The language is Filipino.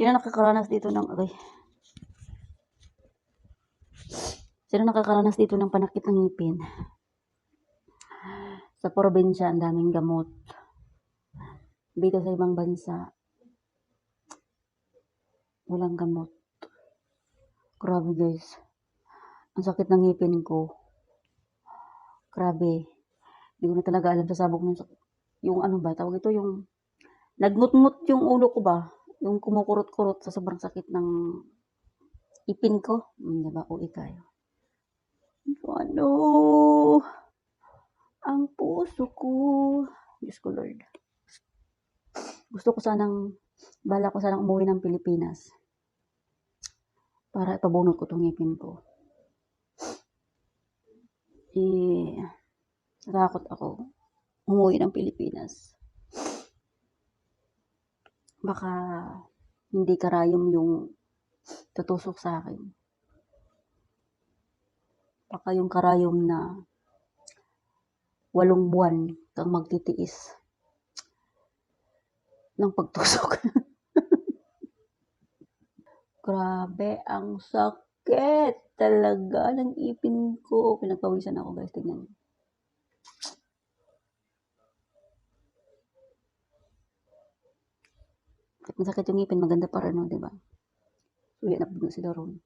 Sino nakakaranas dito ng, aray. Sino nakakaranas dito ng panakit ng ngipin? Sa probinsya, ang daming gamot. Dito sa ibang bansa, walang gamot. Grabe guys. Ang sakit ng ngipin ko. Grabe. Hindi ko na talaga alam sa sabog ng yung ano ba, tawag ito yung nagmutmut yung ulo ko ba? Yung kumukurot-kurot sa sobrang sakit ng ipin ko. Hmm, diba? Uwi tayo. Ano? Ang puso ko. Diyos ko Lord. Gusto ko sanang, bala ko sanang umuwi ng Pilipinas. Para ipabunot ko tong ngipin ko. Eh, natakot ako umuwi ng Pilipinas. Baka hindi karayom yung tutusok sa akin. Baka yung karayom na walong buwan kang magtitiis ng pagtusok. Grabe, ang sakit talaga ng ipin ko. Pinagpawisan ako guys, tignan niyo. Masakit yung ngipin, maganda para no, di ba? Uwi na po sila ron.